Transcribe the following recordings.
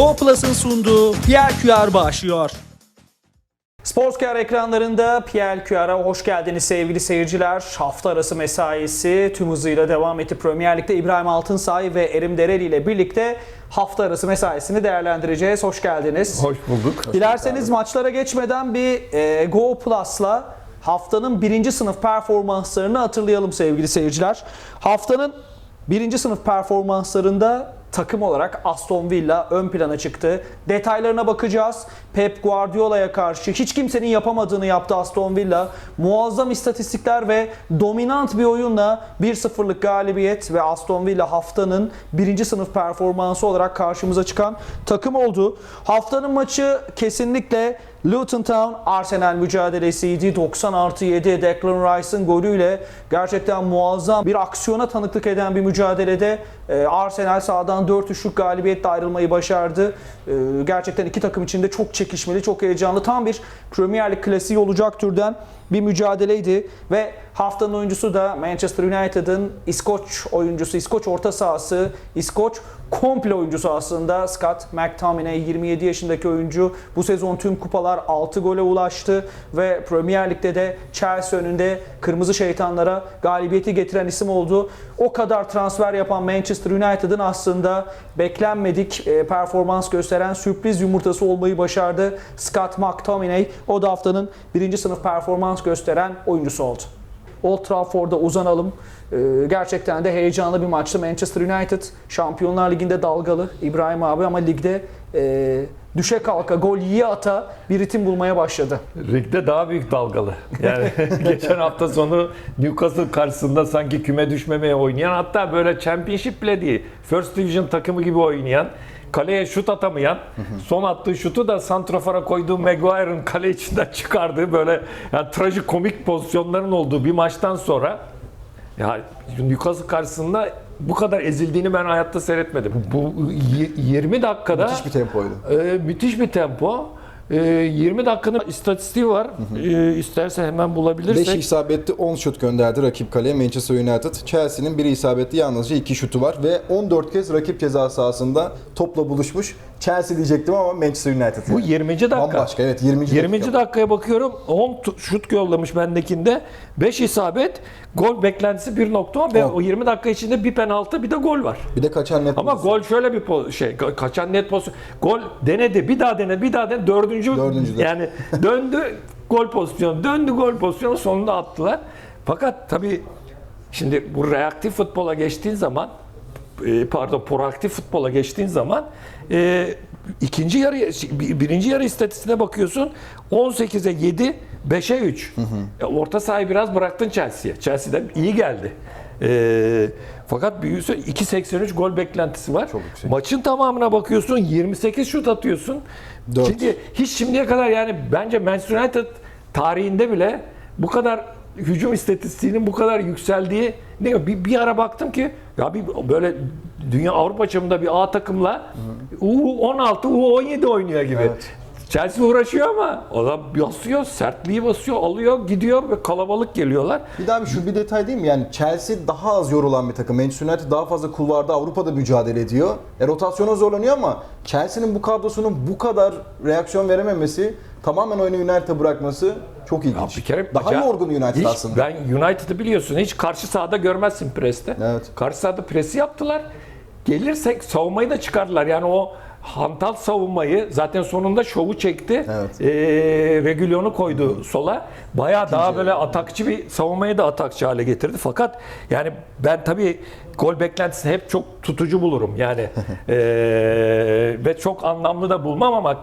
Go Plus'ın sunduğu Pierre QR başlıyor. Sportscar ekranlarında Pierre QR'a hoş geldiniz sevgili seyirciler. Hafta arası mesaisi tüm hızıyla devam etti. Premier Lig'de İbrahim Altınsay ve Erim Dereli ile birlikte hafta arası mesaisini değerlendireceğiz. Hoş geldiniz. Hoş bulduk. Dilerseniz maçlara geçmeden bir e, Go Plus'la haftanın birinci sınıf performanslarını hatırlayalım sevgili seyirciler. Haftanın birinci sınıf performanslarında takım olarak Aston Villa ön plana çıktı. Detaylarına bakacağız. Pep Guardiola'ya karşı hiç kimsenin yapamadığını yaptı Aston Villa. Muazzam istatistikler ve dominant bir oyunla 1-0'lık galibiyet ve Aston Villa haftanın birinci sınıf performansı olarak karşımıza çıkan takım oldu. Haftanın maçı kesinlikle Luton Town Arsenal mücadelesiydi. 90 artı 7 Declan Rice'ın golüyle gerçekten muazzam bir aksiyona tanıklık eden bir mücadelede e, Arsenal sahadan 4-3'lük galibiyetle ayrılmayı başardı. E, Gerçekten iki takım için de çok çekişmeli, çok heyecanlı. Tam bir Premier Lig klasiği olacak türden bir mücadeleydi ve haftanın oyuncusu da Manchester United'ın İskoç oyuncusu, İskoç orta sahası, İskoç komple oyuncusu aslında Scott McTominay 27 yaşındaki oyuncu. Bu sezon tüm kupalar 6 gole ulaştı ve Premier Lig'de de Chelsea önünde Kırmızı Şeytanlara galibiyeti getiren isim oldu. O kadar transfer yapan Manchester United'ın aslında beklenmedik e, performans gösteren sürpriz yumurtası olmayı başardı. Scott McTominay o da haftanın birinci sınıf performans gösteren oyuncusu oldu. Old Trafford'da uzanalım. Ee, gerçekten de heyecanlı bir maçtı. Manchester United Şampiyonlar Ligi'nde dalgalı İbrahim abi ama ligde e, düşe kalka, gol yiye ata bir ritim bulmaya başladı. Ligde daha büyük dalgalı. Yani geçen hafta sonu Newcastle karşısında sanki küme düşmemeye oynayan hatta böyle Championship bile değil. First Division takımı gibi oynayan kaleye şut atamayan, son attığı şutu da santrafora koyduğu Maguire'ın kale içinden çıkardığı böyle yani trajikomik pozisyonların olduğu bir maçtan sonra ya Newcastle karşısında bu kadar ezildiğini ben hayatta seyretmedim. Bu y- 20 dakikada Müthiş bir tempoydu. ee, müthiş bir tempo. Ee, 20 dakikanın istatistiği var. Ee, istersen hemen 5 bulabilirsek. isabetli 10 şut gönderdi rakip kaleye Manchester United. Chelsea'nin biri isabetli yalnızca 2 şutu var ve 14 kez rakip ceza sahasında topla buluşmuş. Chelsea diyecektim ama Manchester United. Bu yani. 20. dakika. Bambaşka evet 20. 20. dakika. dakikaya bakıyorum. 10 tu- şut yollamış bendekinde. 5 isabet. Gol beklentisi 1.10 ve On. o 20 dakika içinde bir penaltı bir de gol var. Bir de kaçan net Ama pozisyon. gol şöyle bir şey ka- kaçan net pozisyon. Gol denedi, bir daha denedi, bir daha denedi. Dördüncü, Dördüncüde. yani döndü gol pozisyonu, döndü gol pozisyonu sonunda attılar. Fakat tabii şimdi bu reaktif futbola geçtiğin zaman e, pardon proaktif futbola geçtiğin zaman e, ikinci yarı bir- birinci yarı istatistiğine bakıyorsun 18'e 7 5'e 3. E, Orta sahayı biraz bıraktın Chelsea'ye. Chelsea'den iyi geldi. E, fakat büyüsü 2.83 gol beklentisi var. Çok yüksek. Maçın tamamına bakıyorsun 28 şut atıyorsun. Dört. Şimdi hiç şimdiye kadar yani bence Manchester United tarihinde bile bu kadar hücum istatistiğinin bu kadar yükseldiği ne bir, bir ara baktım ki ya bir böyle dünya Avrupa çapında bir A takımla U16 U17 oynuyor gibi. Evet. Chelsea uğraşıyor ama o da basıyor, sertliği basıyor, alıyor, gidiyor ve kalabalık geliyorlar. Bir daha bir şu bir detay değil mi? Yani Chelsea daha az yorulan bir takım. Manchester United daha fazla kulvarda Avrupa'da mücadele ediyor. E, rotasyona zorlanıyor ama Chelsea'nin bu kadrosunun bu kadar reaksiyon verememesi, tamamen oyunu United'a bırakması çok ilginç. Bir kere daha Ya yorgun United hiç- aslında. Ben United'ı biliyorsun hiç karşı sahada görmezsin preste. Evet. Karşı sahada presi yaptılar. Gelirsek savunmayı da çıkardılar. Yani o hantal savunmayı zaten sonunda şovu çekti. Evet. Ee, Regulion'u koydu sola. Bayağı daha böyle atakçı bir savunmayı da atakçı hale getirdi. Fakat yani ben tabii gol beklentisini hep çok tutucu bulurum. Yani ee, ve çok anlamlı da bulmam ama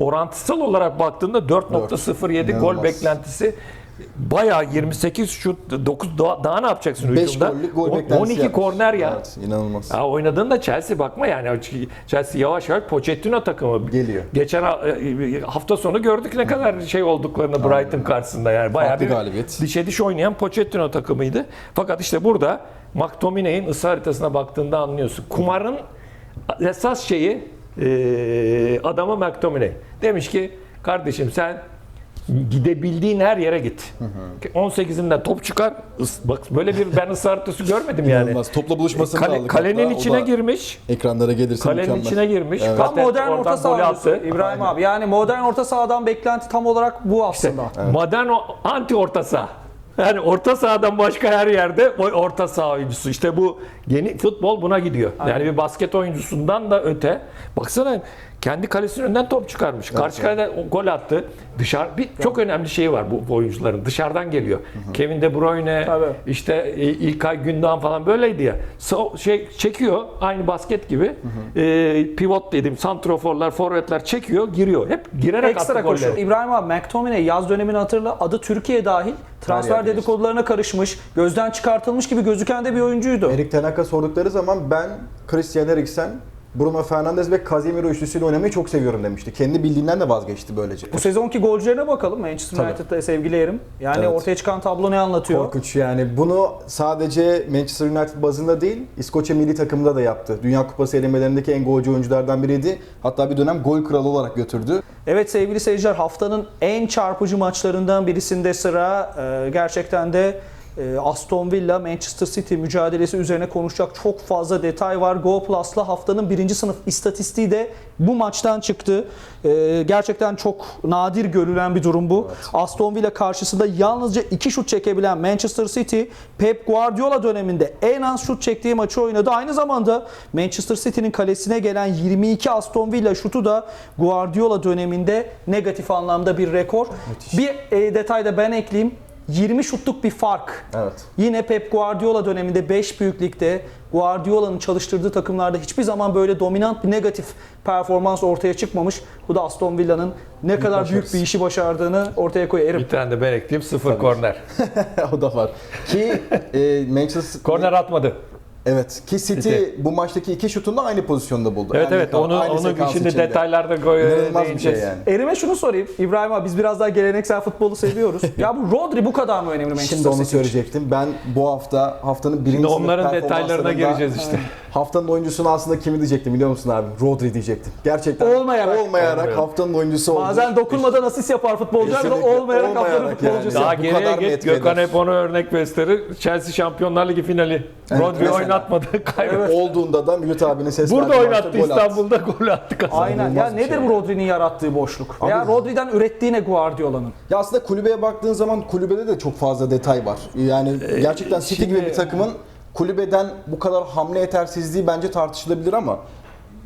orantısal olarak baktığında 4.07 gol beklentisi bayağı 28 şut 9 daha, daha ne yapacaksın 5 hücumda? gollük gol On- beklentisi 12 yapmış. korner ya. Evet, inanılmaz. Ya oynadığında Chelsea bakma yani Chelsea yavaş yavaş Pochettino takımı. Geliyor. Geçen ha- e, hafta sonu gördük ne kadar şey olduklarını Brighton karşısında yani bayağı Farklı bir galibiyet. dişe diş oynayan Pochettino takımıydı. Fakat işte burada McTominay'in ısı haritasına baktığında anlıyorsun. Kumarın esas şeyi e, adamı McTominay. Demiş ki kardeşim sen gidebildiğin her yere git. 18'inden top çıkar. Is- Bak böyle bir ben ısrartısı görmedim yani. İnanılmaz. Topla buluşmasını Kale- da aldık kalenin hatta. O içine da girmiş. Ekranlara gelirse Kalenin mükemmel. içine girmiş. Evet. Tam Zaten modern oradan orta golü saha attı. diyorsun İbrahim abi. Yani modern orta sahadan beklenti tam olarak bu aslında. Modern o- anti orta saha. Yani orta sahadan başka her yerde o orta saha oyuncusu. İşte bu yeni futbol buna gidiyor. Yani bir basket oyuncusundan da öte. Baksana kendi kalesinin önünden top çıkarmış. Karşı kalede o gol attı. Dışarı bir çok önemli şey var bu, bu oyuncuların. Dışarıdan geliyor. Kevin De Bruyne, Tabii. işte e, İlkay Gündoğan falan böyleydi ya. So- şey çekiyor aynı basket gibi. E, pivot dedim, santroforlar, forvetler çekiyor, giriyor. Hep girerek Ekstra attı koşu. golleri. İbrahim abi McTominay yaz dönemini hatırla. Adı Türkiye dahil. Transfer yerde dedikodularına karışmış. Gözden çıkartılmış gibi gözüken de bir oyuncuydu. Erik Ten Hag'a sordukları zaman ben Christian Eriksen, Bruno Fernandes ve Casemiro üçlüsüyle oynamayı çok seviyorum demişti. Kendi bildiğinden de vazgeçti böylece. Bu sezonki golcülerine bakalım Manchester. United'da sevgili yerim. Yani Evet. ortaya çıkan tablo ne anlatıyor? Korkunç yani. Bunu sadece Manchester United bazında değil, İskoçya milli takımında da yaptı. Dünya Kupası elemelerindeki en golcü oyunculardan biriydi. Hatta bir dönem gol kralı olarak götürdü. Evet sevgili seyirciler haftanın en çarpıcı maçlarından birisinde sıra Ee, gerçekten de Aston Villa Manchester City mücadelesi üzerine konuşacak çok fazla detay var. Go Plus'la haftanın birinci sınıf istatistiği de bu maçtan çıktı. Ee, gerçekten çok nadir görülen bir durum bu. Aston Villa karşısında yalnızca iki şut çekebilen Manchester City Pep Guardiola döneminde en az şut çektiği maçı oynadı. Aynı zamanda Manchester City'nin kalesine gelen 22 Aston Villa şutu da Guardiola döneminde negatif anlamda bir rekor. Bir e, detay da ben ekleyeyim. 20 şutluk bir fark. Evet. Yine Pep Guardiola döneminde 5 büyüklükte Guardiola'nın çalıştırdığı takımlarda hiçbir zaman böyle dominant bir negatif performans ortaya çıkmamış. Bu da Aston Villa'nın ne kadar büyük başarısı. bir işi başardığını ortaya koyuyor. Erim. Bir tane de ben ekleyeyim sıfır korner. o da var. Ki e, Manchester Korner atmadı. Evet ki City, City. bu maçtaki iki şutunu da aynı pozisyonda buldu. Evet Yani evet onu onu şimdi içinde. detaylarda İnanılmaz bir şey yani. Erime şunu sorayım. İbrahim abi biz biraz daha geleneksel futbolu seviyoruz. ya bu Rodri bu kadar mı önemli Manchester Şimdi onu söyleyecektim. Ben bu hafta haftanın birinci Şimdi onların detaylarına performanslarında gireceğiz işte. Haftanın oyuncusunu aslında kimi diyecektim biliyor musun abi? Rodri diyecektim. Gerçekten Olmayarak. olmayarak Olmayarak. haftanın oyuncusu oldu. Bazen dokunmadan asist yapar bir de Kesinlikle. olmayarak haftanın Olmayarak futbolcusu. yani. Daha Bu geriye git. Gökhan hep onu örnek gösterir. Chelsea Şampiyonlar Ligi finali. Rodri mesela. oynatmadı. Kaybetti. Olduğunda da Mürit abinin ses Burada oynattı. İstanbul'da gol attı kazandı. Aynen. Ya bir nedir şey bu. Rodri'nin yarattığı boşluk? Abi- Rodri'den ürettiği ne Guardiola'nın? Ya aslında kulübeye baktığın zaman kulübede de çok fazla detay var. Yani gerçekten City gibi bir takımın kulübeden bu kadar hamle yetersizliği bence tartışılabilir ama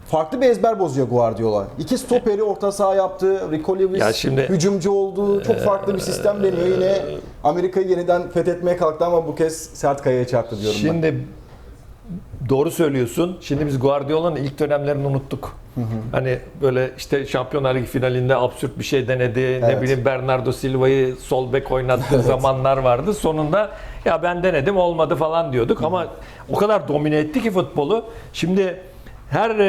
farklı bir ezber bozuyor Guardiola. İki stoperi orta saha yaptı. Rico Lewis Ya şimdi- hücumcu oldu. Çok farklı bir sistem deniyor. Yine Amerika'yı yeniden fethetmeye kalktı ama bu kez sert kayaya çarptı diyorum ben. Şimdi doğru söylüyorsun. Şimdi biz Guardiola'nın ilk dönemlerini unuttuk. Hani böyle işte Şampiyonlar Ligi finalinde absürt bir şey denedi. Ne Evet. bileyim Bernardo Silva'yı sol bek oynattığı zamanlar vardı. Sonunda ya ben denedim olmadı falan diyorduk ama o kadar domine etti ki futbolu. Şimdi her e,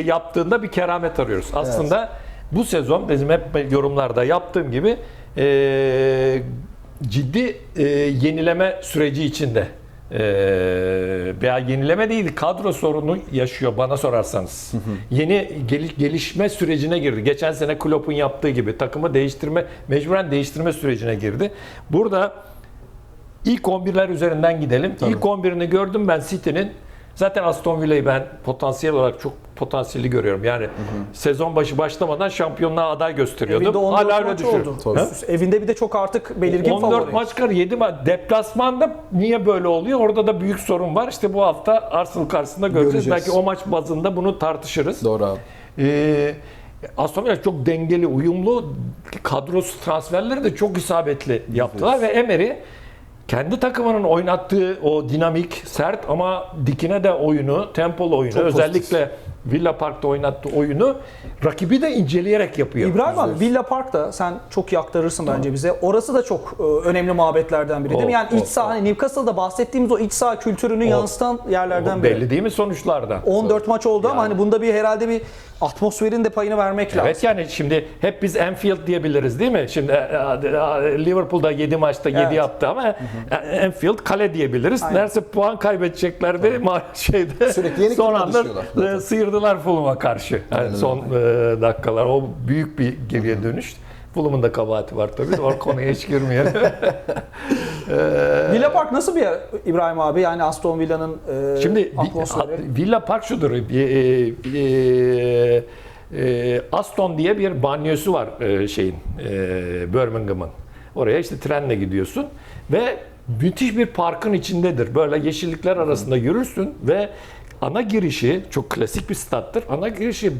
yaptığında bir keramet arıyoruz. Aslında bu sezon bizim hep yorumlarda yaptığım gibi e, ciddi e, yenileme süreci içinde. E, veya yenileme değil kadro sorunu yaşıyor bana sorarsanız. Yeni gel- gelişme sürecine girdi. Geçen sene Klopp'un yaptığı gibi takımı değiştirme, mecburen değiştirme sürecine girdi. Burada ilk 11'ler üzerinden gidelim. İlk 11'ini gördüm ben City'nin. Zaten Aston Villa'yı ben potansiyel olarak çok potansiyelli görüyorum. Yani sezon başı başlamadan şampiyonluğa aday gösteriyordum. Evinde 14 Hala öyle maç düşünüyorum. oldu. Evinde bir de çok artık belirgin 14 favori. maç kar 7 maç. Deplasmanda niye böyle oluyor? Orada da büyük sorun var. İşte bu hafta Arsenal karşısında göreceğiz. Göreceğiz. Belki o maç bazında bunu tartışırız. Doğru abi. Ee, Aston Villa çok dengeli, uyumlu. Kadrosu transferleri de çok isabetli yaptılar ve Emery kendi takımının oynattığı o dinamik, sert ama dikine de oyunu, tempolu oyunu, Çok pozitif. Villa Park'ta oynattığı oyunu rakibi de inceleyerek yapıyor. İbrahim abi Villa Park'ta sen çok iyi aktarırsın bence bize. Orası da çok e, önemli muhabbetlerden biri değil mi? O, Yani o, iç saha o. hani Newcastle'da bahsettiğimiz o iç saha kültürünü yansıtan yerlerden biri. Belli değil mi sonuçlardan? 14 maç oldu ama hani bunda bir herhalde bir atmosferin de payını vermek lazım. Evet yani şimdi hep biz Anfield diyebiliriz değil mi? Şimdi e, e, Liverpool'da 7 maçta 7 Evet. yaptı ama e, Anfield kale diyebiliriz. Aynen. Neredeyse puan kaybedeceklerdi ma- şeyde. Sürekli yeni son anda düşüyorlar. e, sıyırdılar Fulham'a karşı. Yani son e, dakikalar o büyük bir geriye dönüş. Fulham'ın da kabahati var tabii. O konuya hiç girmeyelim. Villa Park nasıl bir yer İbrahim abi? Yani Aston Villa'nın e, Şimdi atmosferi. Villa Park şudur. E, e, e, Aston diye bir banyosu var e, şeyin e, Birmingham'ın. Oraya işte trenle gidiyorsun ve müthiş bir parkın içindedir. Böyle yeşillikler arasında yürürsün ve ana girişi çok klasik bir stattır. Ana girişi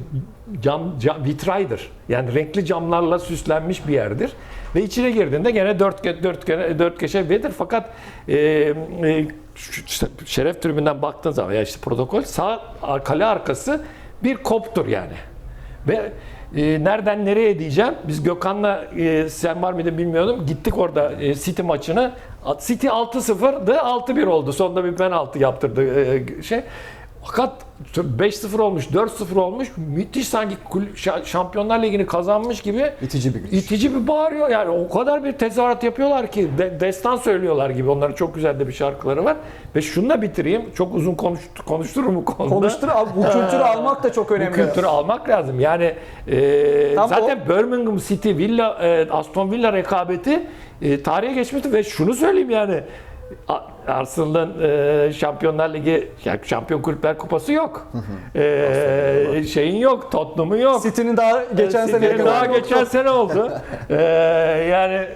cam, cam vitraydır. Yani renkli camlarla süslenmiş bir yerdir. Ve içine girdiğinde gene dört, dört, dört köşevedir. Fakat e, e, şeref tribünden baktığın zaman ya işte protokol sağ kale arkası bir koptur yani. Ve e, nereden nereye diyeceğim. Biz Gökhan'la e, sen var mıydın bilmiyordum. Gittik orada e, City maçını. City 6-0'dı 6-1 oldu. Sonunda bir penaltı yaptırdı e, şey. Fakat 5-0 olmuş, 4-0 olmuş. Müthiş sanki Şampiyonlar Ligi'ni kazanmış gibi İtici bir giriş. itici bir bağırıyor. Yani o kadar bir tezahürat yapıyorlar ki de- destan söylüyorlar gibi. Onların çok güzel de bir şarkıları var. Ve şununla bitireyim. Çok uzun konuş, konuştururum bu konuda. Konuştur bu kültürü almak da çok Bu önemli. kültürü almak lazım. Yani e, Tam zaten Birmingham City, Villa, e, Aston Villa rekabeti e, tarihe geçmişti ve şunu söyleyeyim yani Arsenal'ın e, Şampiyonlar Ligi, yani Şampiyon Kulüpler Kupası yok. E, şeyin yok, Tottenham'ın yok. City'nin daha geçen City'nin sene daha geçen sene oldu. E, yani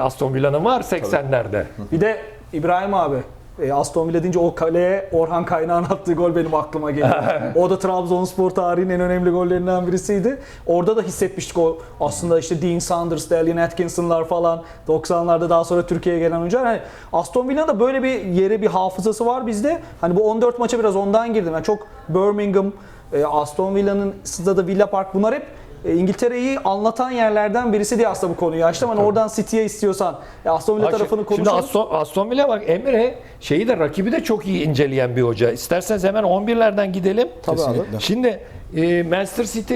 Aston Villa'nın var 80'lerde. Bir de İbrahim abi e, Aston Villa deyince o kaleye Orhan Kaynağ'ın attığı gol benim aklıma geliyor. o da Trabzonspor tarihinin en önemli gollerinden birisiydi. Orada da hissetmiştik o aslında işte Dean Saunders, Dalian Atkinson'lar falan 90'larda daha sonra Türkiye'ye gelen oyuncular. Hani Aston Villa'da böyle bir yeri bir hafızası var bizde. Hani bu 14 maça biraz ondan girdim. Yani çok Birmingham, e, Aston Villa'nın stadı Villa Park bunlar hep İngiltere'yi anlatan yerlerden birisi diye aslında bu konuyu açtım. Hani oradan City'ye istiyorsan e, Aston Villa tarafını Şimdi konuşalım. Aston, Aston Villa bak Emre şeyi de rakibi de çok iyi inceleyen bir hoca. İsterseniz hemen 11'lerden gidelim. Tabii abi. Şimdi e, Manchester City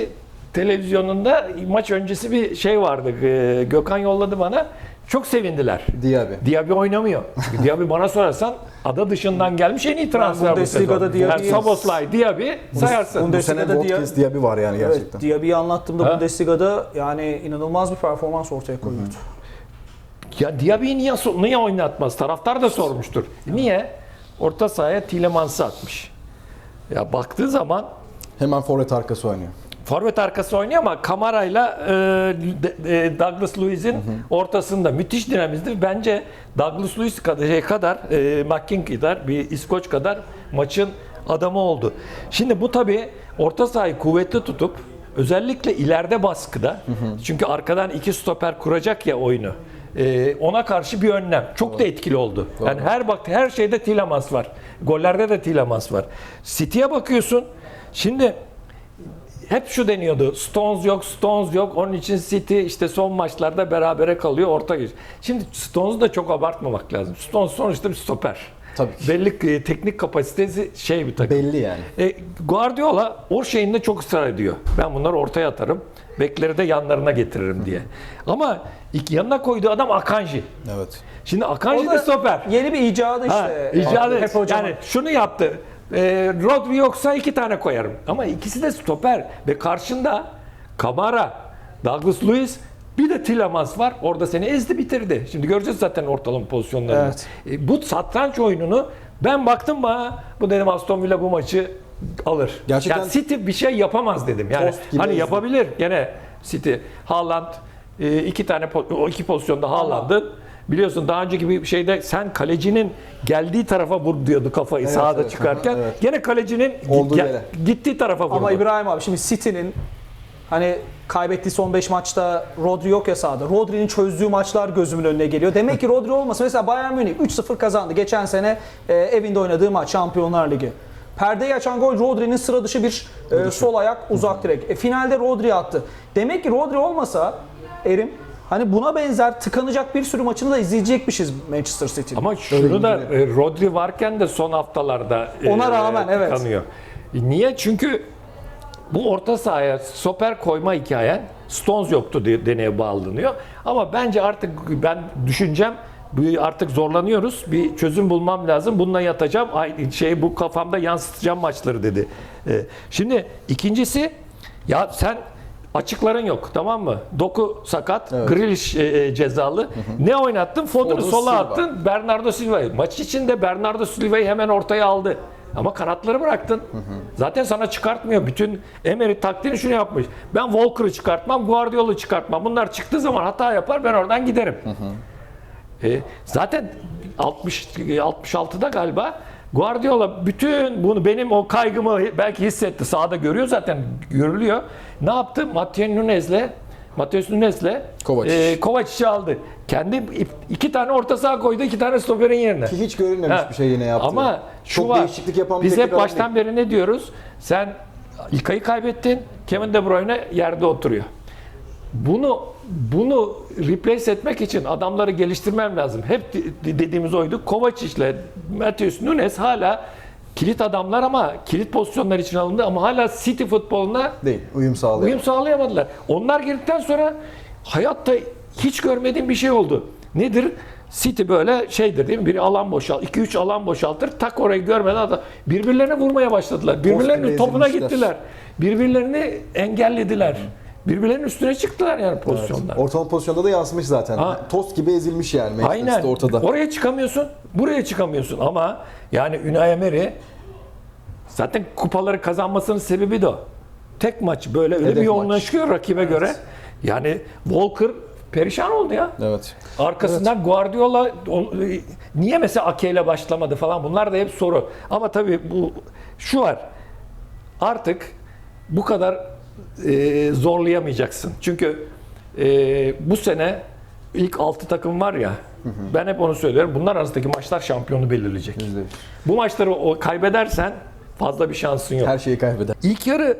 televizyonunda maç öncesi bir şey vardı. E, Gökhan yolladı bana. Çok sevindiler. Diaby. Diaby oynamıyor. Çünkü Diaby bana sorarsan ada dışından gelmiş en iyi transfer bu Bundesliga'da sezon. Diaby'yi- Yani Soboslay, Diaby sayarsın. Bu sene Bundesliga'da Watkins bir var yani gerçekten. Evet, Diaby'i anlattığımda Ha? Bundesliga'da yani inanılmaz bir performans ortaya koyuyordu. Ya Diaby'yi niye, niye oynatmaz? Taraftar da sormuştur. Niye? Orta sahaya Tielemans'ı atmış. Ya baktığı zaman Hemen forvet arkası oynuyor. Forvet arkası oynuyor ama Kamara'yla e, e, Douglas Luiz'in ortasında müthiş dinamizdi. Bence Douglas Luiz kadar, şey kadar e, McKing kadar, bir İskoç kadar maçın adamı oldu. Şimdi bu tabii orta sahayı kuvvetli tutup özellikle ileride baskıda çünkü arkadan iki stoper kuracak ya oyunu. e, ona karşı bir önlem. Çok da etkili oldu. Yani her bak her şeyde Tielemans var. Gollerde de Tielemans var. City'ye bakıyorsun. Şimdi hep şu deniyordu. Stones yok, Stones yok. Onun için City işte son maçlarda berabere kalıyor, orta geç. Şimdi Stones'u da çok abartmamak lazım. Stones sonuçta bir stoper. Tabii ki. Belli e, teknik kapasitesi şey bir takım. Belli yani. E, Guardiola o şeyinde çok ısrar ediyor. Ben bunları ortaya atarım. Bekleri de yanlarına getiririm diye. Ama ilk yanına koyduğu adam Akanji. Evet. Şimdi O Akanji da de stoper. Yeni bir icadı Ha, işte. icadı Hep hocam. yani şunu yaptı. E, Rodri yoksa iki tane koyarım. Ama ikisi de stoper ve karşında Kamara, Douglas Luiz bir de Tielemans var. Orada seni ezdi bitirdi. Şimdi göreceğiz zaten ortalama pozisyonlarını. Evet. E, bu satranç oyununu ben baktım bana bu dedim Aston Villa bu maçı alır. Gerçekten- Yani City bir şey yapamaz dedim. Yani hani ezdi. yapabilir gene City. Haaland e, iki tane o iki pozisyonda Haaland'ın Biliyorsun daha önceki bir şeyde sen kalecinin geldiği tarafa vur diyordu kafayı Evet, sahada evet, çıkarken. evet. Gene kalecinin ge- yere. gittiği tarafa vurdu. Ama İbrahim abi şimdi City'nin hani kaybettiği son 5 maçta Rodri yok ya sahada. Rodri'nin çözdüğü maçlar gözümün önüne geliyor. Demek ki Rodri olmasa mesela Bayern Münih 3-0 kazandı. Geçen sene e, evinde oynadığı maç Şampiyonlar Ligi. Perdeyi açan gol Rodri'nin sıra dışı bir e, sol ayak uzak direk. E, finalde Rodri attı. Demek ki Rodri olmasa Erim hani buna benzer tıkanacak bir sürü maçını da izleyecekmişiz Manchester City. Ama şunu da e, Rodri varken de son haftalarda e, Ona rağmen, evet. tıkanıyor. E, Niye? Çünkü bu orta sahaya stoper koyma hikayen Stones yoktu diye deneye bağlanıyor. Ama bence artık ben düşüncem artık zorlanıyoruz. Bir çözüm bulmam lazım. Bununla yatacağım. Ay, şey bu kafamda yansıtacağım maçları dedi. E, Şimdi ikincisi ya sen Açıkların yok tamam mı? Doku sakat, Evet. Grealish e, e, cezalı. Ne oynattın? Foden, sola Silva. attın, Bernardo Silva'yı. Maç içinde Bernardo Silva'yı hemen ortaya aldı. Ama kanatları bıraktın. Zaten sana çıkartmıyor. Bütün Emery taktiğini şunu yapmış. Ben Walker'ı çıkartmam, Guardiola'yı çıkartmam. Bunlar çıktığı zaman hata yapar, ben oradan giderim. E, zaten 60 66'da galiba Guardiola bütün bunu benim o kaygımı belki hissetti. Sahada görüyor zaten görülüyor. Ne yaptı? Matheus Nunes'le Mateus Nunes'le Kovacic. e, Kovacic'i aldı. Kendi iki tane orta saha koydu, iki tane stoperin yerine. Ki hiç görülmemiş Ha, bir şey yine yaptı. Ama şu Çok var. değişiklik yapan Biz hep baştan beri ne diyoruz? Sen İlkay'ı kaybettin. Kevin De Bruyne yerde oturuyor. Bunu bunu replace etmek için adamları geliştirmem lazım. Hep de- dediğimiz oydu. Kovacic ile Matheus Nunes hala kilit adamlar ama kilit pozisyonlar için alındı ama hala City futboluna değil. Uyum sağlıyor. uyum sağlayamadılar. Onlar girdikten sonra hayatta hiç görmediğim bir şey oldu. Nedir? City böyle şeydir değil mi? Bir alan boşalt, 2-3 alan boşaltır. Tak orayı görmeden adam birbirlerine vurmaya başladılar. Birbirlerinin topuna ezilmişler. gittiler. Birbirlerini engellediler. Birbirlerinin üstüne çıktılar yani pozisyonlar. Ortalama pozisyonda da yansımış zaten. Ha. Tost gibi ezilmiş yani Manchester Aynen. Ortada. Oraya çıkamıyorsun, buraya çıkamıyorsun ama yani Unai Emery zaten kupaları kazanmasının sebebi de o. Tek maç böyle öyle Hedef bir maç. yoğunlaşıyor rakibe göre. Yani Walker perişan oldu ya. Evet. Arkasından Guardiola o- niye mesela Ake ile başlamadı falan bunlar da hep soru. Ama tabii bu şu var. Artık bu kadar e, zorlayamayacaksın. Çünkü e, bu sene ilk 6 takım var ya ben hep onu söylüyorum. Bunlar arasındaki maçlar şampiyonu belirleyecek. Bu maçları o kaybedersen fazla bir şansın yok. Her şeyi kaybeder. İlk yarı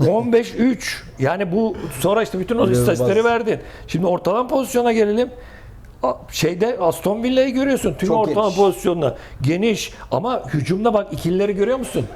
15-3. Yani bu sonra işte bütün o istatistikleri verdin. Şimdi ortalama pozisyona gelelim. Şeyde Aston Villa'yı görüyorsun. Tüm Çok ortalama geniş. pozisyonla. Geniş. Ama hücumda bak ikilileri görüyor musun?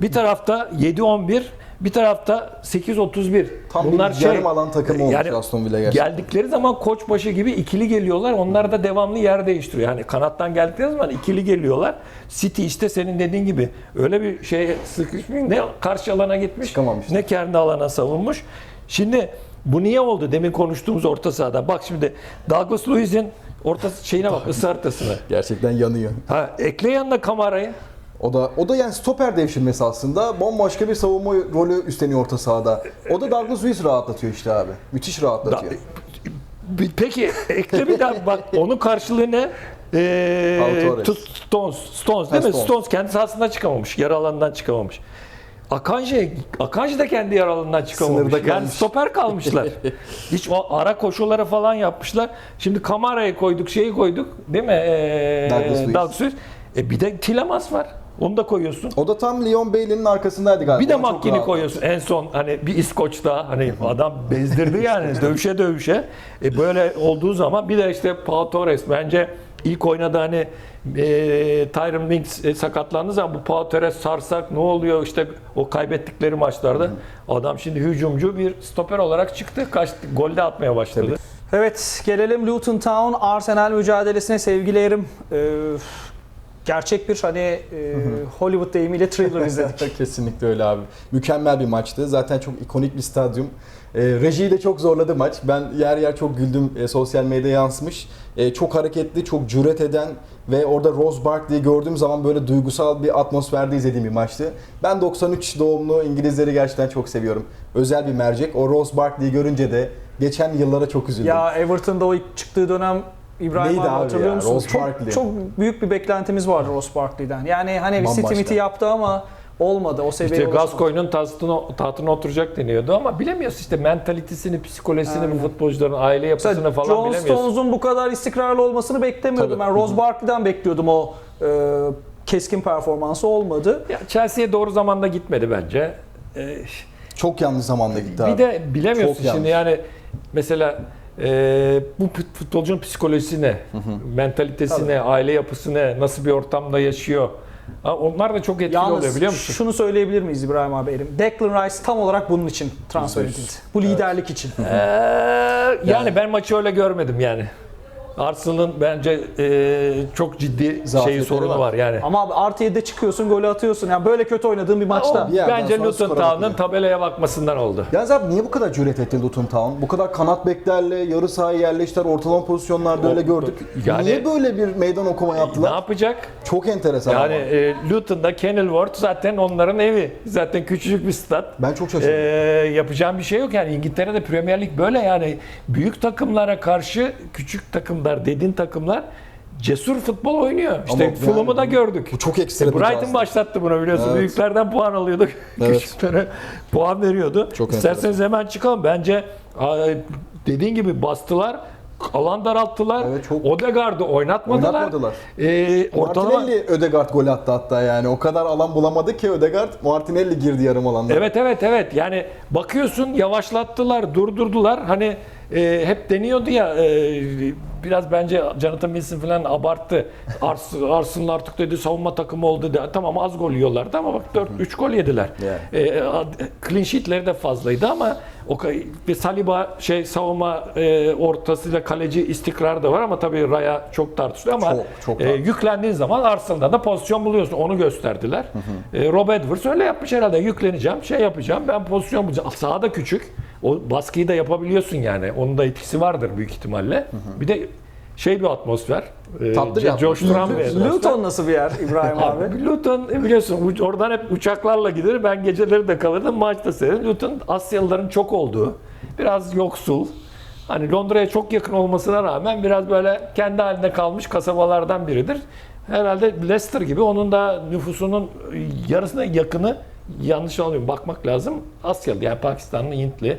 Bir tarafta 7-11, bir tarafta 8-31. Tam bir yarım alan takımı olmuş Aston Villa gerçekten. Geldikleri zaman koç başı gibi ikili geliyorlar. Onlar da devamlı yer değiştiriyor. Yani kanattan geldikleri zaman ikili geliyorlar. City işte senin dediğin gibi öyle bir şey sıkışmış. Ne karşı alana gitmiş Çıkamamış. ne kendi alana savunmuş. Şimdi bu niye oldu? Demin konuştuğumuz orta sahada. Bak şimdi Douglas Luiz'in orta şeyine bak ısı haritasına. Gerçekten yanıyor. Ha, ekle yanına kamerayı. O da o da yani stoper devşirmesi aslında. Bambaşka bir savunma rolü üstleniyor orta sahada. O da Douglas Luiz rahatlatıyor işte abi. Müthiş rahatlatıyor. Bir- Peki ekle bir daha bak onun karşılığı ne? Ee, Stones, Stones değil Ha, mi? Stones. Stones kendi sahasından çıkamamış. Yarı alanından çıkamamış. Akanji, Akanji de kendi yarı alanından çıkamamış. Sınırda yani kalmış. stoper kalmışlar. Hiç o ara koşuları falan yapmışlar. Şimdi Kamara'yı koyduk, şeyi koyduk değil mi? Ee, Douglas. E bir de Tilemans var. Onu da koyuyorsun. O da tam Leon Bailey'nin arkasındaydı galiba. Bir de Makkini koyuyorsun en son hani bir İskoç'ta hani adam bezdirdi yani dövüşe dövüşe. E böyle olduğu zaman bir de işte Pau Torres bence ilk oynadı hani e, Tyron Mings e, sakatlandığı zaman bu Pau Torres sarsak ne oluyor işte o kaybettikleri maçlarda adam şimdi hücumcu bir stoper olarak çıktı. Kaç gol de atmaya başladı. Evet gelelim Luton Town Arsenal mücadelesine sevgilerim. Ee, gerçek bir hani e, Hollywood deyimiyle thriller izledik. Kesinlikle öyle abi. Mükemmel bir maçtı. Zaten çok ikonik bir stadyum. E, rejiyi de çok zorladı maç. Ben yer yer çok güldüm. E, sosyal medyaya yansımış. E, çok hareketli, çok cüret eden ve orada Rose Barkley'i gördüğüm zaman böyle duygusal bir atmosferde izlediğim bir maçtı. Ben 93 doğumlu İngilizleri gerçekten çok seviyorum. Özel bir mercek. O Rose Barkley'i görünce de geçen yıllara çok üzüldüm. ya Everton'da o ilk çıktığı dönem İbrahim Neydi abi, abi hatırlıyor ya? musunuz? Rose çok, Barkley. çok büyük bir beklentimiz vardı Ross Barkley'den. Yani hani bir Bambaşka. City Miti yaptı ama olmadı. O seviyeye İşte. Gascoigne'un tahtına, tahtına oturacak deniyordu ama bilemiyorsun işte mentalitesini, psikolojisini bu futbolcuların aile yapısını Mesela falan John bilemiyorsun. Stones'un bu kadar istikrarlı olmasını beklemiyordum. Tabii. Ben Rose Barkley'den bekliyordum o e, keskin performansı olmadı. Ya Chelsea'ye doğru zamanda gitmedi bence. Ee, Çok yanlış zamanda gitti abi. bir de bilemiyorsun Çok yanlış. şimdi yani mesela e, bu fut- futbolcunun psikolojisi ne, mentalitesi ne, aile yapısı ne, nasıl bir ortamda yaşıyor. Ha, onlar da çok etkili oluyor Yalnız biliyor musun? şunu söyleyebilir miyiz İbrahim abi Erim? Declan Rice tam olarak bunun için transfer edildi. Bu liderlik için. Ee, yani ben maçı öyle görmedim yani. Arsenal'ın bence e, çok ciddi şeyi sorunu var. var yani. Ama abi artı 7'de çıkıyorsun golü atıyorsun. Yani böyle kötü oynadığın bir maçta. O bence Luton bakıyor. tabelaya bakmasından oldu. Yalnız abi niye bu kadar cüret etti Luton Town? Bu kadar kanat beklerle yarı sahaya yerleştiler, ortalama pozisyonlarda O- öyle gördük. yani- niye böyle bir meydan okuma Ne yaptılar? yapacak? Çok enteresan Yani e, Luton'da Kenilworth zaten onların evi. Zaten küçücük bir stat. Ben çok şaşırdım. Ee, yapacağım bir şey yok yani İngiltere'de Premier Lig böyle yani büyük takımlara karşı küçük takımlar dediğin takımlar cesur futbol oynuyor. İşte yani Fulham'ı da gördük. bu çok ekstra bir Brighton başlattı bunu biliyorsun. Evet. Büyüklerden puan alıyordu. Evet. Küçüklere puan veriyordu. Çok İsterseniz hemen çıkalım. Bence a, dediğin gibi bastılar. Alan daralttılar. Evet, çok- Odegaard'ı oynatmadılar. Oynatmadılar. Ee, ortalama Martinelli Ödegaard gol attı hatta yani. O kadar alan bulamadı ki Ödegaard. Martinelli girdi yarım alanda. Evet evet evet yani bakıyorsun yavaşlattılar durdurdular hani e, hep deniyordu ya e, biraz bence Jonathan Wilson falan abarttı. Ars, Arsenal artık dedi savunma takımı oldu dedi. Tamam az gol yiyorlardı ama bak 4-3 gol yediler. Yani. E, ad- clean sheetleri de fazlaydı ama o bir Saliba şey savunma e, ortasıyla kaleci istikrar da var ama tabii Raya çok tartışılıyor ama Çok, çok e, yüklendiğin zaman Arsenal'da da pozisyon buluyorsun. Onu gösterdiler. E, Rob Edwards öyle yapmış herhalde. Yükleneceğim, şey yapacağım. Ben pozisyon bulacağım. Sahada küçük. O baskıyı da yapabiliyorsun yani. Onun da etkisi vardır büyük ihtimalle. Bir de şey bir atmosfer. E, Tatlı bir co- coşturan bir atmosfer. Luton nasıl bir yer İbrahim abi? Abi Luton e, biliyorsun oradan hep uçaklarla gider. Ben geceleri de kalırdım maçta seyrederdim. Luton Asyalıların çok olduğu, biraz yoksul. Hani Londra'ya çok yakın olmasına rağmen biraz böyle kendi halinde kalmış kasabalardan biridir. Herhalde Leicester gibi onun da nüfusunun yarısına yakını yanlış olmuyor bakmak lazım. Asyalı yani Pakistanlı, Hintli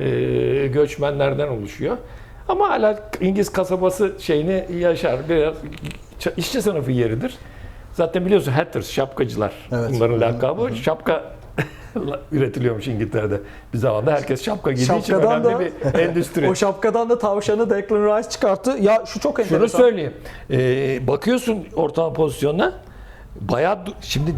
e, göçmenlerden oluşuyor. Ama hala İngiliz kasabası şeyini yaşar. Biraz işçi sınıfı yeridir. Zaten biliyorsun hatters, şapkacılar. Evet. Bunların lakabı. Şapka üretiliyormuş İngiltere'de. Bir zamanda herkes şapka giydiği için Şapkadan önemli da- bir endüstri. O şapkadan da tavşanı Declan Rice çıkarttı. Ya şu çok enteresan. Şunu söyleyeyim. Ee, bakıyorsun orta pozisyonuna. Bayağı şimdi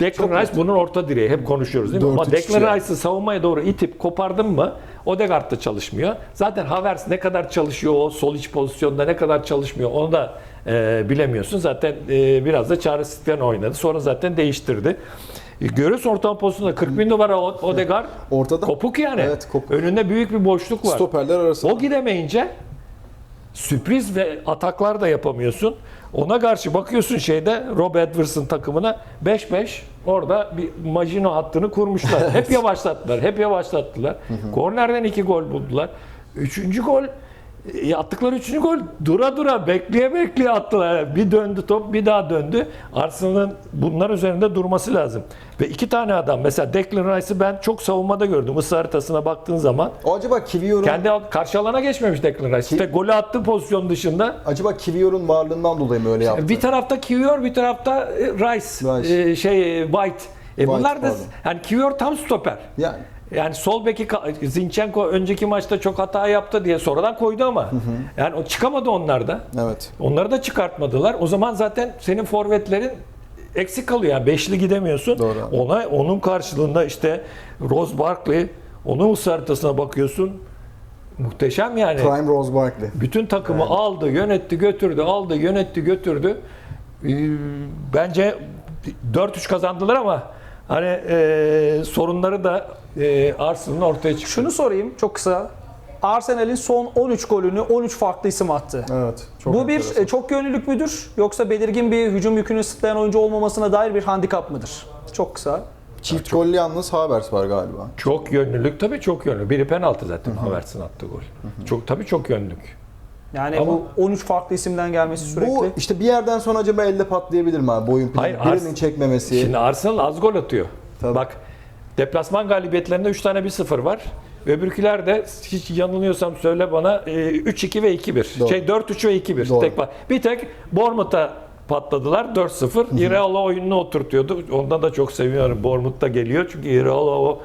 Declan Rice bunun orta direği. Hep konuşuyoruz değil mi? Ama Declan. Rice'ı savunmaya doğru itip kopardın mı Odegaard da çalışmıyor. Zaten Havertz ne kadar çalışıyor o sol iç pozisyonda ne kadar çalışmıyor onu da e, bilemiyorsun. Zaten e, biraz da çaresizlikten oynadı. Sonra zaten değiştirdi. E, görüyorsun orta pozisyonda 40 bin numara Odegaard. Ortada. Kopuk yani. Evet, kopuk. Önünde büyük bir boşluk var. Stoperler arasında. O gidemeyince sürpriz ve ataklar da yapamıyorsun. Ona karşı bakıyorsun şeyde Rob Edwards'ın takımına 5-5 orada bir Majino hattını kurmuşlar. Hep yavaşlattılar, hep yavaşlattılar. Kornerden iki gol buldular. Üçüncü gol e, attıkları üçüncü gol dura dura bekleye bekleye attılar. Bir döndü top bir daha döndü. Arsenal'ın bunlar üzerinde durması lazım. Ve iki tane adam mesela Declan Rice'ı ben çok savunmada gördüm. Isı haritasına baktığın zaman O acaba Kiviyor'un kendi karşı alana geçmemiş Declan Rice. İşte golü attığı pozisyon dışında acaba Kiviyor'un varlığından dolayı mı öyle yaptı? bir tarafta Kiwior bir tarafta e, Rice, Rice. e, şey e, White. E bunlar da pardon. yani Kiwior tam stoper. yani Yani sol beki Zinchenko önceki maçta çok hata yaptı diye sonradan koydu ama yani o çıkamadı onlar da. evet. Onları da çıkartmadılar. O zaman zaten senin forvetlerin eksik kalıyor. Yani beşli gidemiyorsun. Doğru. Ona onun karşılığında işte Rose Barkley onun haritasına bakıyorsun. Muhteşem yani. Prime Rose Barkley. Bütün takımı aldı, yönetti, götürdü, aldı, yönetti, götürdü. Ee, bence 4-3 kazandılar ama hani e, sorunları da e, Arsenal'ın ortaya çıktı. Şunu sorayım çok kısa. Arsenal'in son 13 golünü 13 farklı isim attı. Evet. Çok Bu bir e, çok yönlülük müdür yoksa belirgin bir hücum yükünü sırtlayan oyuncu olmamasına dair bir handikap mıdır? Çok kısa. Çift gollü yalnız Havertz var galiba. Çok yönlülük tabii çok yönlü. Biri penaltı zaten Havertz'in attığı gol. Çok tabii çok yönlülük. Yani Ama- bu 13 farklı isimden gelmesi sürekli. Bu işte bir yerden sonra acaba elde patlayabilir mi abi? Boyun planı, Hayır, birinin Ars- çekmemesi. Şimdi Arsenal az gol atıyor. Tabii. Bak deplasman galibiyetlerinde 3 tane 1-0 var. Öbürküler de hiç yanılıyorsam söyle bana e, 3-2 ve 2-1. Doğru. Şey 4-3 ve 2-1. Doğru. Tek, bir tek Bournemouth'a patladılar 4-0. Ireola oyununu oturtuyordu. Ondan da çok seviyorum. Bournemouth da geliyor. Çünkü Ireola o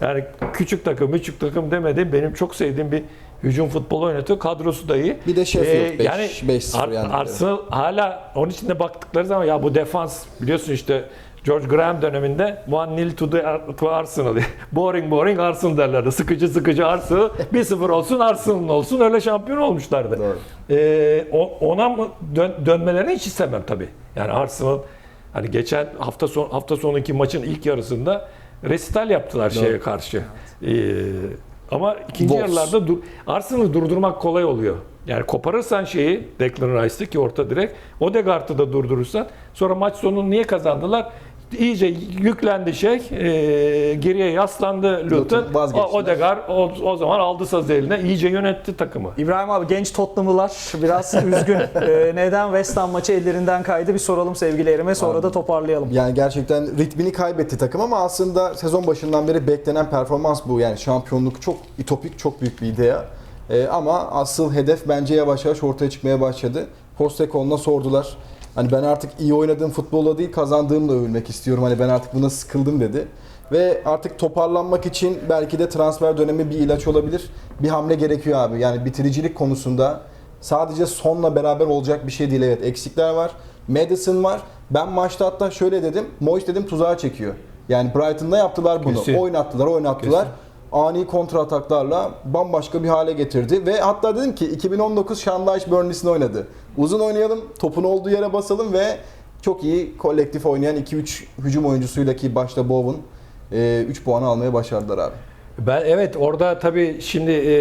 yani küçük takım, küçük takım demedim. Benim çok sevdiğim bir hücum futbolu oynatıyor. Kadrosu da iyi. Bir de Sheffield, beş- yani beş sıfır Ar- yendikleri. Arsenal hala onun içinde baktıkları zaman ya bu defans biliyorsun işte George Graham döneminde one nil to, the, to Arsenal. boring boring Arsenal derlerdi. Sıkıcı sıkıcı Arsenal. 1-0 olsun Arsenal olsun öyle şampiyon olmuşlardı. Doğru. Ee, ona mı dön, dönmelerini hiç istemem tabii. Yani Arsenal hani geçen hafta son hafta sonraki maçın ilk yarısında resital yaptılar şeye karşı. Ee, ama ikinci Wolves. yarılarda dur, Arsenal'ı durdurmak kolay oluyor. Yani koparırsan şeyi Declan Rice'ı ki orta direkt Odegaard'ı da durdurursan sonra maç sonunu niye kazandılar? İyice yüklendi şey, e, geriye yaslandı Luton. Luton O. Odegaard o, o zaman aldı sazı eline, iyice yönetti takımı. İbrahim abi genç Tottenham'lılar biraz üzgün. Ee, neden West Ham maçı ellerinden kaydı bir soralım sevgilerime sonra da toparlayalım. Yani gerçekten ritmini kaybetti takım ama aslında sezon başından beri beklenen performans bu. Yani şampiyonluk çok ütopik, çok büyük bir idea. Ee, ama asıl hedef bence yavaş yavaş ortaya çıkmaya başladı. Postecoglou'na sordular. Hani ben artık iyi oynadığım futbolla değil kazandığımla övülmek istiyorum. Hani ben artık buna sıkıldım dedi. Ve artık toparlanmak için belki de transfer dönemi bir ilaç olabilir. Bir hamle gerekiyor abi. Yani bitiricilik konusunda sadece sonla beraber olacak bir şey değil. Evet eksikler var. Madison var. Ben maçta hatta şöyle dedim. Moyes dedim tuzağa çekiyor. Yani Brighton'da yaptılar bunu. Kesin. Oynattılar, oynattılar. Ani kontra ataklarla bambaşka bir hale getirdi. Ve hatta dedim ki 2019 Shanghai Burnley'sini oynadı. Uzun oynayalım, topun olduğu yere basalım ve çok iyi kolektif oynayan 2-3 hücum oyuncusuyla ki başta Bowen 3 puanı almaya başardılar abi. Ben evet orada tabii şimdi e,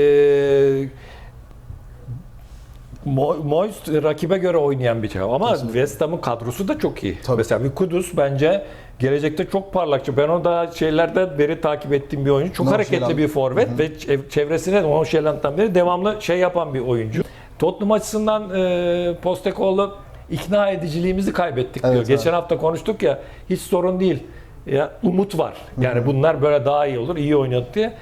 Mo- Moyes rakibe göre oynayan bir şey ama West Ham'ın kadrosu da çok iyi. Tabii. Mesela bir Kudus bence gelecekte çok parlakçı. Ben onu da şeylerde beri takip ettiğim bir oyuncu. Çok Nonchalant. hareketli bir forvet ve çev- çevresine Nonchalant'tan beri devamlı şey yapan bir oyuncu. Tottenham açısından e, Postecoglou ikna ediciliğimizi kaybettik diyor. Evet, Geçen hafta konuştuk ya hiç sorun değil. Ya umut var. Yani bunlar böyle daha iyi olur, iyi oynadı diye.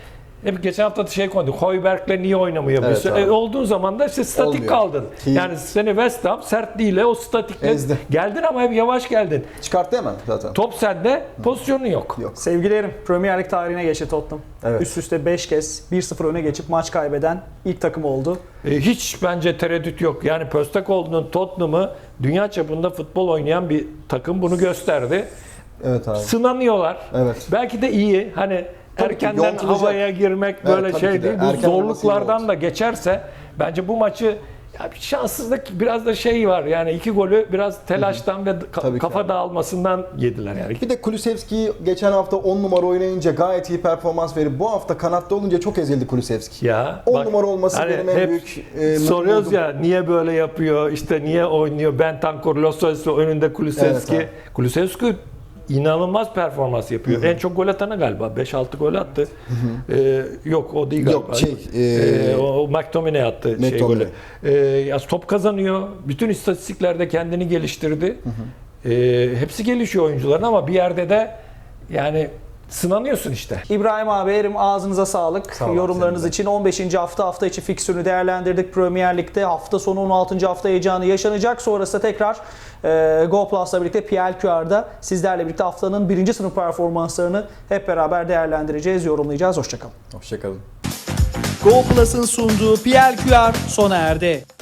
Hep geçen hafta da şey konuştuk. Hoiberg'le niye oynamıyor? Evet, abi. e, olduğun zaman da işte statik Olmuyor. kaldın. Ki- Yani seni West Ham sertliğiyle o statikle Ezdi. geldin ama hep yavaş geldin. Çıkarttı hemen zaten. Top sende, pozisyonun yok. Yok. Sevgilerim Premier Lig tarihine geçti Tottenham. Evet. Üst üste 5 kez 1-0 öne geçip maç kaybeden ilk takım oldu. E, hiç bence tereddüt yok. Yani Postecoglou'nun Tottenham'ı dünya çapında futbol oynayan bir takım bunu gösterdi. Evet abi. Sınanıyorlar. Evet. Belki de iyi. Hani Tabii erkenden yontulacak. havaya girmek Evet, böyle tabii şey de. değil. Bu Erken zorluklardan da geçerse bence bu maçı ya bir şanssızlık biraz da şey var. Yani iki golü biraz telaştan ve ka- Tabii kafa abi. dağılmasından yediler yani. Bir de Kulusevski geçen hafta 10 numara oynayınca gayet iyi performans verip bu hafta kanatta olunca çok ezildi Kulusevski. Ya 10 bak, numara olması hani benim en büyük e, soruyoruz ya niye böyle yapıyor? İşte niye oynuyor? Bentancur, Los Angeles önünde Kulusevski. Evet Kulusevski inanılmaz performans yapıyor. En çok gol atanı galiba. 5-6 gol attı. Ee, yok o değil galiba. Yok, şey, e, Ee, o, McTominay attı şey McTominay. golü. Ee, ya top kazanıyor. Bütün istatistiklerde kendini geliştirdi. Ee, hepsi gelişiyor oyuncuların ama bir yerde de yani sınanıyorsun işte. İbrahim abi Erim ağzınıza sağlık. Sağ Yorumlarınız için 15. hafta hafta içi fiksürünü değerlendirdik. Premier Lig'de hafta sonu 16. hafta heyecanı yaşanacak. Sonrasında tekrar e, Go Plus'la birlikte PLQR'da sizlerle birlikte haftanın birinci sınıf performanslarını hep beraber değerlendireceğiz, yorumlayacağız. Hoşçakalın. Hoşçakalın. Go Plus'ın sunduğu PLQR sona erdi.